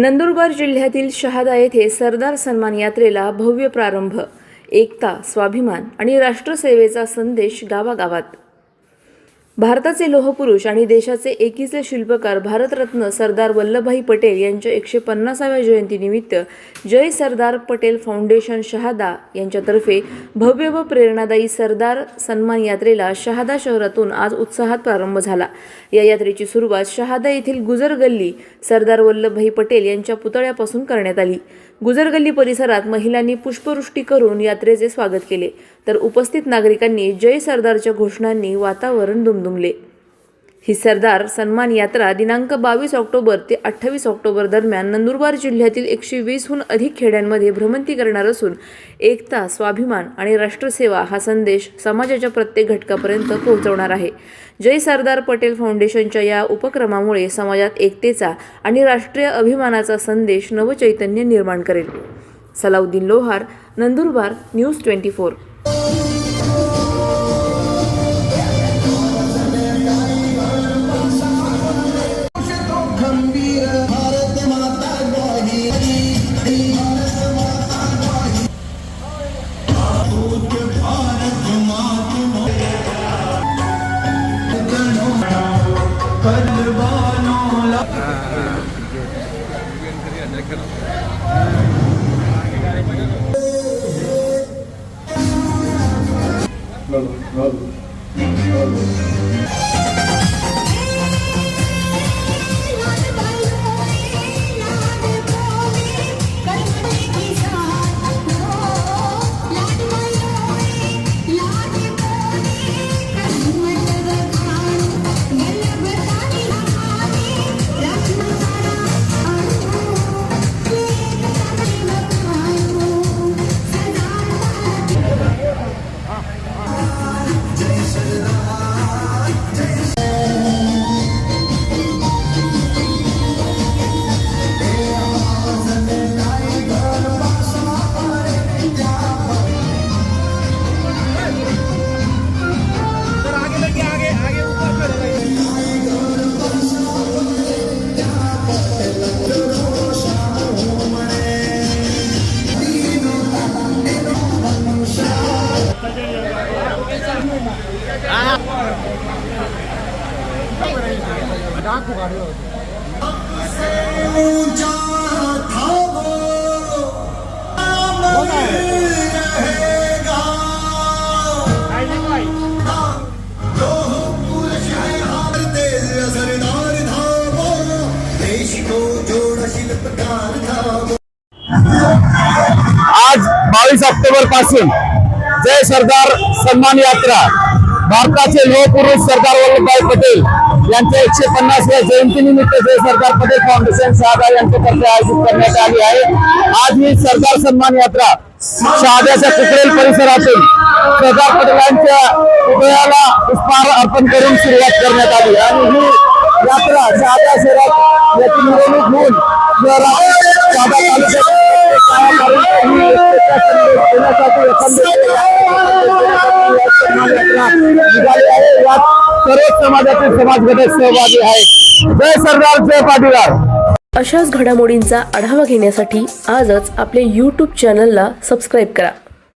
नंदुरबार जिल्ह्यातील शहादा येथे सरदार सन्मान यात्रेला भव्य प्रारंभ एकता स्वाभिमान आणि राष्ट्रसेवेचा संदेश गावागावात. भारताचे लोहपुरुष आणि देशाचे एकीचे शिल्पकार भारतरत्न सरदार वल्लभभाई पटेल यांच्या एकशे पन्नासाव्या जयंतीनिमित्त जय सरदार पटेल फाउंडेशन शहादा यांच्यातर्फे भव्य व प्रेरणादायी सरदार सन्मान यात्रेला शहादा शहरातून आज उत्साहात प्रारंभ झाला. या यात्रेची सुरुवात शहादा येथील गुजर गल्ली सरदार वल्लभभाई पटेल यांच्या पुतळ्यापासून करण्यात आली. गुजरगल्ली परिसरात महिलांनी पुष्पवृष्टी करून यात्रेचे स्वागत केले. तर उपस्थित नागरिकांनी जय सरदारच्या घोषणांनी वातावरण दुमदुमले. ही सरदार सन्मान यात्रा दिनांक बावीस ऑक्टोबर ते अठ्ठावीस ऑक्टोबर दरम्यान नंदुरबार जिल्ह्यातील एकशे वीसहून अधिक खेड्यांमध्ये भ्रमंती करणार असून एकता स्वाभिमान आणि राष्ट्रसेवा हा संदेश समाजाच्या प्रत्येक घटकापर्यंत पोहोचवणार आहे. जय सरदार पटेल फाउंडेशनच्या या उपक्रमामुळे समाजात एकतेचा आणि राष्ट्रीय अभिमानाचा संदेश नवचैतन्य निर्माण करेल. Salahuddin Lohar Nandurbar news twenty four. Não, não, não. आज बावीस ऑक्टोबर पासून जय सरदार सन्मान यात्रा. भारताचे लोकपुरुष सरदार वल्लभभाई पटेल यांच्या एकशे पन्नासव्या जयंतीनिमित्त जय सरदार पटेल फाउंडेशन शहादा यांच्यातर्फे आयोजित करण्यात आली आहे. आज ही सरदार सन्मान यात्रा शहाद्याच्या कुकरेल परिसरातून सरदार पटेलांच्या पुतळ्याला पुष्पहार अर्पण करून सुरुवात करण्यात आली. आणि ही यात्रा शहादा शहरात याची मिरवणूक होऊन शहादा तालुक्यात निघाली आहे यात समाजातील सहभागी आहे जय सरदार जय पाटीदार अशाच घडामोडींचा आढावा घेण्यासाठी आजच आपले यूट्यूब चॅनलला सबस्क्राईब करा.